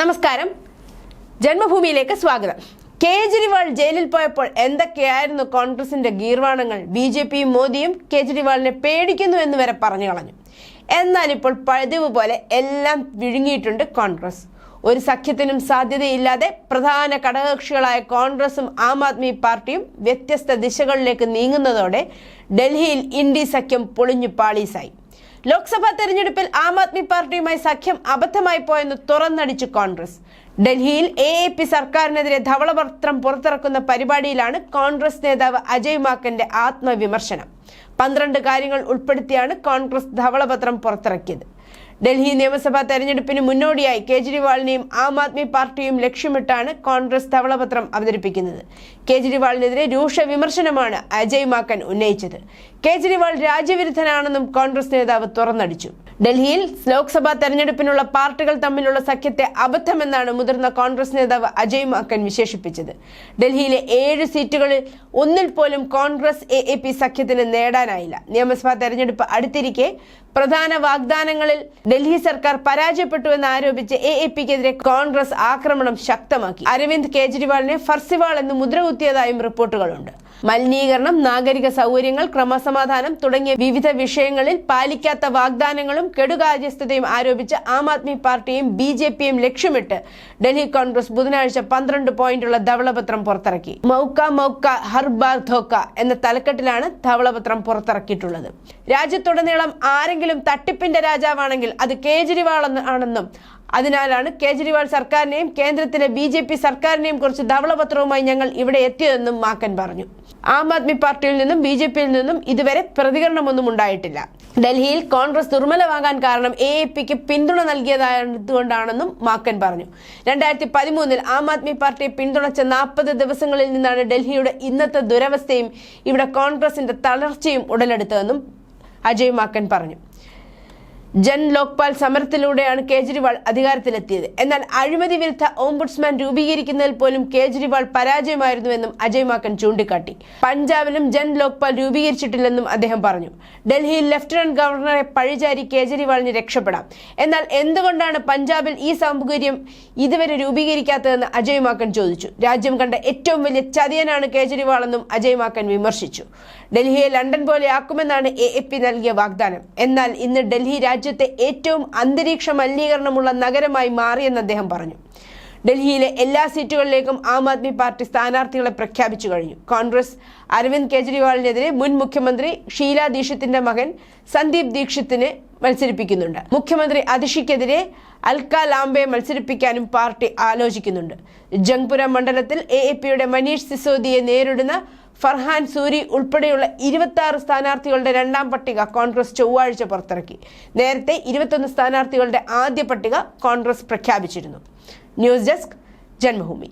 നമസ്കാരം. ജന്മഭൂമിയിലേക്ക് സ്വാഗതം. കേജ്രിവാൾ ജയിലിൽ പോയപ്പോൾ എന്തൊക്കെയായിരുന്നു കോൺഗ്രസിന്റെ ഗീർവാണങ്ങൾ? ബി ജെ പിയും മോദിയും കേജ്രിവാളിനെ പേടിക്കുന്നു എന്ന് വരെ പറഞ്ഞു കളഞ്ഞു. എന്നാൽ ഇപ്പോൾ പതിവ് പോലെ എല്ലാം വിഴുങ്ങിയിട്ടുണ്ട് കോൺഗ്രസ്. ഒരു സഖ്യത്തിനും സാധ്യതയില്ലാതെ പ്രധാന ഘടകകക്ഷികളായ കോൺഗ്രസും ആം ആദ്മി പാർട്ടിയും വ്യത്യസ്ത ദിശകളിലേക്ക് നീങ്ങുന്നതോടെ ഡൽഹിയിൽ ഇന്ത്യ സഖ്യം പൊളിഞ്ഞു പാളീസായി. ലോക്സഭാ തെരഞ്ഞെടുപ്പിൽ ആം ആദ്മി പാർട്ടിയുമായി സഖ്യം അബദ്ധമായി പോയെന്ന് തുറന്നടിച്ചു കോൺഗ്രസ്. ഡൽഹിയിൽ എ എ പി സർക്കാരിനെതിരെ ധവളപത്രം പുറത്തിറക്കുന്ന പരിപാടിയിലാണ് കോൺഗ്രസ് നേതാവ് അജയ് മാക്കന്റെ ആത്മവിമർശനം. പന്ത്രണ്ട് കാര്യങ്ങൾ ഉൾപ്പെടുത്തിയാണ് കോൺഗ്രസ് ധവളപത്രം പുറത്തിറക്കിയത്. ഡൽഹി നിയമസഭാ തെരഞ്ഞെടുപ്പിന് മുന്നോടിയായി കേജ്രിവാളിനെയും ആം ആദ്മി പാർട്ടിയും ലക്ഷ്യമിട്ടാണ് കോൺഗ്രസ് തവളപത്രം അവതരിപ്പിക്കുന്നത്. കേജ്രിവാളിനെതിരെ രൂക്ഷ വിമർശനമാണ് അജയ് മാക്കൻ ഉന്നയിച്ചത്. കേജ്രിവാൾ രാജ്യവിരുദ്ധനാണെന്നും കോൺഗ്രസ് നേതാവ് തുറന്നടിച്ചു. ഡൽഹിയിൽ ലോക്സഭാ തെരഞ്ഞെടുപ്പിനുള്ള പാർട്ടികൾ തമ്മിലുള്ള സഖ്യത്തെ അബദ്ധമെന്നാണ് മുതിർന്ന കോൺഗ്രസ് നേതാവ് അജയ് മാക്കൻ വിശേഷിപ്പിച്ചത്. ഡൽഹിയിലെ ഏഴ് സീറ്റുകളിൽ ഒന്നിൽ പോലും കോൺഗ്രസ് എ എ പി സഖ്യത്തിന് നേടാനായില്ല. നിയമസഭാ തെരഞ്ഞെടുപ്പ് അടുത്തിരിക്കെ പ്രധാന വാഗ്ദാനങ്ങളിൽ ഡൽഹി സർക്കാർ പരാജയപ്പെട്ടു എന്ന് ആരോപിച്ച് എ എ പിക്കെതിരെ കോൺഗ്രസ് ആക്രമണം ശക്തമാക്കി. അരവിന്ദ് കേജ്രിവാളിനെ ഫർസിവാൾ എന്ന് മുദ്രകുത്തിയതായും റിപ്പോർട്ടുകളുണ്ട്. മലിനീകരണം നാഗരിക സൗകര്യങ്ങൾ ക്രമസമാധാനം തുടങ്ങിയ വിവിധ വിഷയങ്ങളിൽ പാലിക്കാത്ത വാഗ്ദാനങ്ങളും കെടുകാര്യസ്ഥതയും ആരോപിച്ച് ആം ആദ്മി പാർട്ടിയും ബി ജെ പിയും ലക്ഷ്യമിട്ട് ഡൽഹി കോൺഗ്രസ് ബുധനാഴ്ച പന്ത്രണ്ട് പോയിന്റുള്ള ധവളപത്രം പുറത്തിറക്കി. മൗക്ക മൗക്ക ഹർ ബാർ ധോക്ക എന്ന തലക്കെട്ടിലാണ് ധവളപത്രം പുറത്തിറക്കിയിട്ടുള്ളത്. രാജ്യത്തുടനീളം ആരെങ്കിലും തട്ടിപ്പിന്റെ രാജാവാണെങ്കിൽ അത് കേജ്രിവാൾ ആണെന്നും അതിനാലാണ് കേജ്രിവാൾ സർക്കാരിനെയും കേന്ദ്രത്തിലെ ബി ജെ പി സർക്കാരിനെയും കുറിച്ച് ധവളപത്രവുമായി ഞങ്ങൾ ഇവിടെ എത്തിയതെന്നും മാക്കൻ പറഞ്ഞു. ആം ആദ്മി പാർട്ടിയിൽ നിന്നും ബി ജെ പിയിൽ നിന്നും ഇതുവരെ പ്രതികരണമൊന്നും ഉണ്ടായിട്ടില്ല. ഡൽഹിയിൽ കോൺഗ്രസ് ദുർബലമാകാൻ കാരണം എ എ പിക്ക് പിന്തുണ നൽകിയതായതുകൊണ്ടാണെന്നും മാക്കൻ പറഞ്ഞു. രണ്ടായിരത്തി പതിമൂന്നിൽ ആം ആദ്മി പാർട്ടിയെ പിന്തുണച്ച നാൽപ്പത് ദിവസങ്ങളിൽ നിന്നാണ് ഡൽഹിയുടെ ഇന്നത്തെ ദുരവസ്ഥയും ഇവിടെ കോൺഗ്രസിന്റെ തളർച്ചയും ഉടലെടുത്തതെന്നും അജയ് മാക്കൻ പറഞ്ഞു. ജൻ ലോക്പാൽ സമരത്തിലൂടെയാണ് കേജ്രിവാൾ അധികാരത്തിലെത്തിയത്. എന്നാൽ അഴിമതി വിരുദ്ധ ഓംബുഡ്സ്മാൻ രൂപീകരിക്കുന്നതിൽ പോലും കേജ്രിവാൾ പരാജയമായിരുന്നുവെന്നും അജയ് മാക്കൻ ചൂണ്ടിക്കാട്ടി. പഞ്ചാബിലും ജൻ ലോക്പാൽ രൂപീകരിച്ചിട്ടില്ലെന്നും അദ്ദേഹം പറഞ്ഞു. ഡൽഹിയിൽ ലഫ്റ്റനന്റ് ഗവർണറെ പഴിചാരി കേജ്രിവാളിന് രക്ഷപ്പെടാം. എന്നാൽ എന്തുകൊണ്ടാണ് പഞ്ചാബിൽ ഈ സൗകര്യം ഇതുവരെ രൂപീകരിക്കാത്തതെന്ന് അജയ് മാക്കൻ ചോദിച്ചു. രാജ്യം കണ്ട ഏറ്റവും വലിയ ചതിയനാണ് കേജ്രിവാളെന്നും അജയ് മാക്കൻ വിമർശിച്ചു. ഡൽഹിയെ ലണ്ടൻ പോലെ ആക്കുമെന്നാണ് എ നൽകിയ വാഗ്ദാനം. എന്നാൽ ഇന്ന് ഡൽഹി രാജ്യത്തെ ഏറ്റവും അന്തരീക്ഷ മലിനീകരണമുള്ള നഗരമായി മാറിയെന്ന് അദ്ദേഹം പറഞ്ഞു. ഡൽഹിയിലെ എല്ലാ സീറ്റുകളിലേക്കും ആം ആദ്മി പാർട്ടി സ്ഥാനാർത്ഥികളെ പ്രഖ്യാപിച്ചു കഴിഞ്ഞു. കോൺഗ്രസ് അരവിന്ദ് കെജ്രിവാളിനെതിരെ മുൻ മുഖ്യമന്ത്രി ഷീല ദീക്ഷിത്തിന്റെ മകൻ സന്ദീപ് ദീക്ഷിത്തിനെ മത്സരിപ്പിക്കുന്നുണ്ട്. മുഖ്യമന്ത്രി അതിഷിക്കെതിരെ അൽക്ക ലാംബെ മത്സരിപ്പിക്കാനും പാർട്ടി ആലോചിക്കുന്നുണ്ട്. ജംഗ്പുര മണ്ഡലത്തിൽ എ എ പിയുടെ മനീഷ് സിസോദിയെ നേരിടുന്ന ഫർഹാൻ സൂരി ഉൾപ്പെടെയുള്ള ഇരുപത്തി സ്ഥാനാർത്ഥികളുടെ രണ്ടാം പട്ടിക കോൺഗ്രസ് ചൊവ്വാഴ്ച പുറത്തിറക്കി. നേരത്തെ ഇരുപത്തൊന്ന് സ്ഥാനാർത്ഥികളുടെ ആദ്യ പട്ടിക കോൺഗ്രസ് പ്രഖ്യാപിച്ചിരുന്നു. News desk Janmabhoomi.